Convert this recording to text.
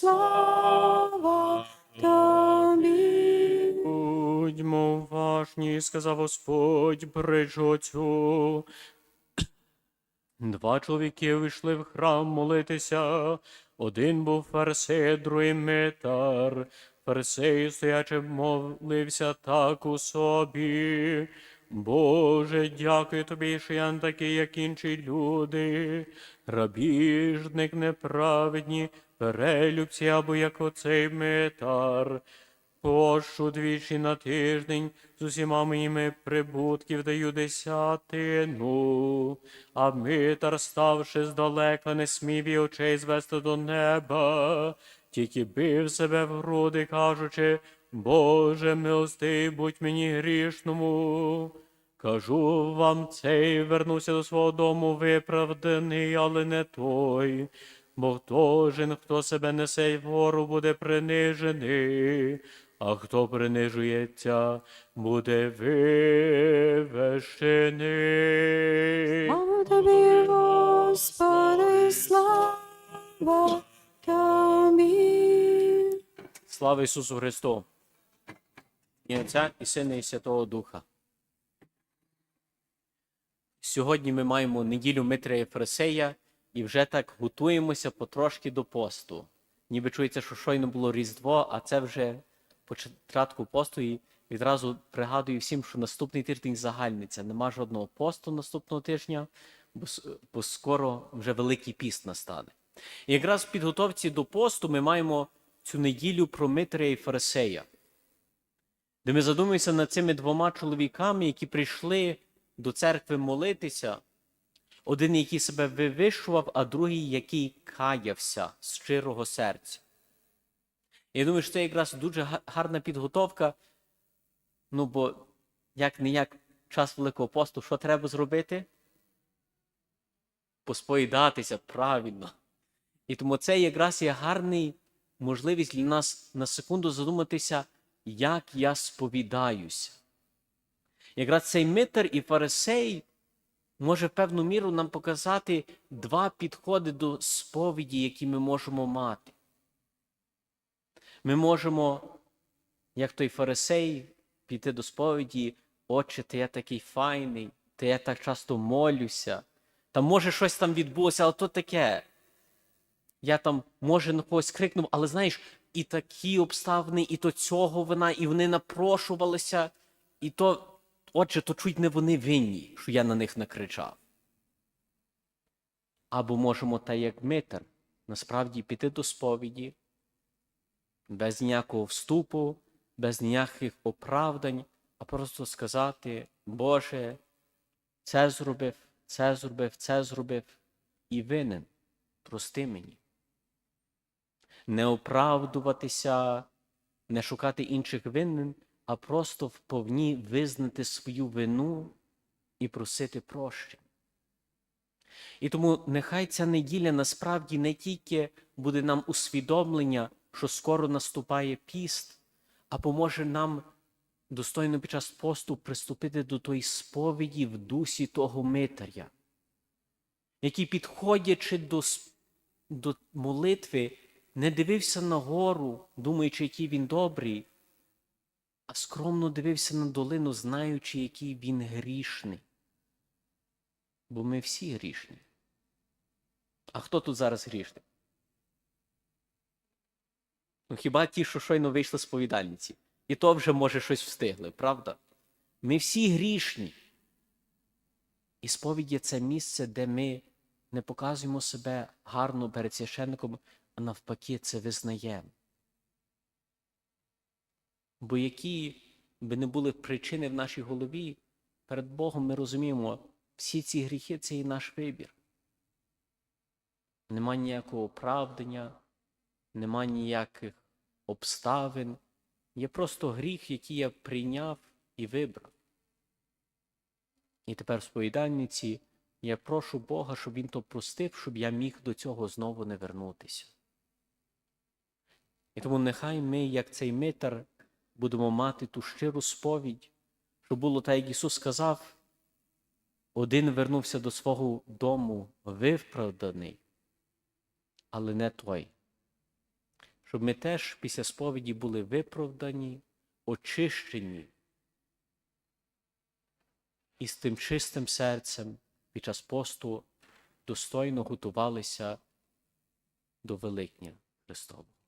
слава тобі. Будьмо уважні, сказав Господь, притчу. Два чоловіки вийшли в храм молитися. Один був фарисей, другий митар. Фарисей, стоячи, молився так у собі. Боже, дякую тобі, що я не такий, як інші люди. Грабіжник неправедні, перелюбці або як оцей митар. Пощу двічі на тиждень з усіма моїми прибутків даю десятину, а митар, ставши здалека, не смів і очей звести до неба, тільки бив себе в груди, кажучи, Боже, милостивий, будь мені грішному. Кажу вам, цей вернувся до свого дому виправданий, але не той. Бо кожен, хто себе несе вгору, буде принижений, а хто принижується, буде вивешений. Слава тобі, Господи, слава тобі. Слава Ісусу Христу! І Отця, і Сина, і Святого Духа. Сьогодні ми маємо неділю Митря Єфросея і вже так готуємося потрошки до посту. Ніби чується, що щойно було Різдво, а це вже початку посту. І відразу пригадую всім, що наступний тиждень загальниця. Нема жодного посту наступного тижня, бо, бо скоро вже Великий піст настане. І якраз в підготовці до посту ми маємо цю неділю про Митря і Фарисея, де ми задумуємося над цими двома чоловіками, які прийшли до церкви молитися. Один, який себе вивищував, а другий, який каявся з щирого серця. Я думаю, що це якраз дуже гарна підготовка. Ну, бо як не як час Великого посту, що треба зробити? Посповідатися правильно. І тому це якраз є гарний можливість для нас на секунду задуматися, як я сповідаюся. Якраз цей митар і фарисей може в певну міру нам показати два підходи до сповіді, які ми можемо мати. Ми можемо, як той фарисей, піти до сповіді, Отче, ти я такий файний, ти я так часто молюся. Та може щось там відбулося, але то таке. Я там, може, на когось крикнув, але знаєш, і такі обставини, і то цього вина, і вони напрошувалися, і то, отже, то чуть не вони винні, що я на них накричав. Або можемо, та як митар, насправді піти до сповіді, без ніякого вступу, без ніяких оправдань, а просто сказати, Боже, це зробив, це зробив, це зробив і винен. Прости мені. Не оправдуватися, не шукати інших винен, а просто вповні визнати свою вину і просити прощення. І тому нехай ця неділя насправді не тільки буде нам усвідомлення, що скоро наступає піст, а поможе нам достойно під час посту приступити до тої сповіді в дусі того митаря, який, підходячи до, до молитви, не дивився на гору, думаючи, який він добрий, а скромно дивився на долину, знаючи, який він грішний. Бо ми всі грішні. А хто тут зараз грішний? Ну, хіба ті, що щойно вийшли з повідальниці? І то вже, може, щось встигли, правда? Ми всі грішні. І сповідь є це місце, де ми не показуємо себе гарно перед священником, а навпаки, це визнаємо. Бо які би не були причини в нашій голові, перед Богом ми розуміємо, всі ці гріхи це і наш вибір. Нема ніякого оправдання, нема ніяких обставин. Є просто гріх, який я прийняв і вибрав. І тепер в сповідальниці я прошу Бога, щоб Він то простив, щоб я міг до цього знову не вернутися. І тому нехай ми, як цей митар, будемо мати ту щиру сповідь, щоб було так, як Ісус сказав, один вернувся до свого дому виправданий, але не той. щоб ми теж після сповіді були виправдані, очищені і з тим чистим серцем під час посту достойно готувалися до Великдня Христового.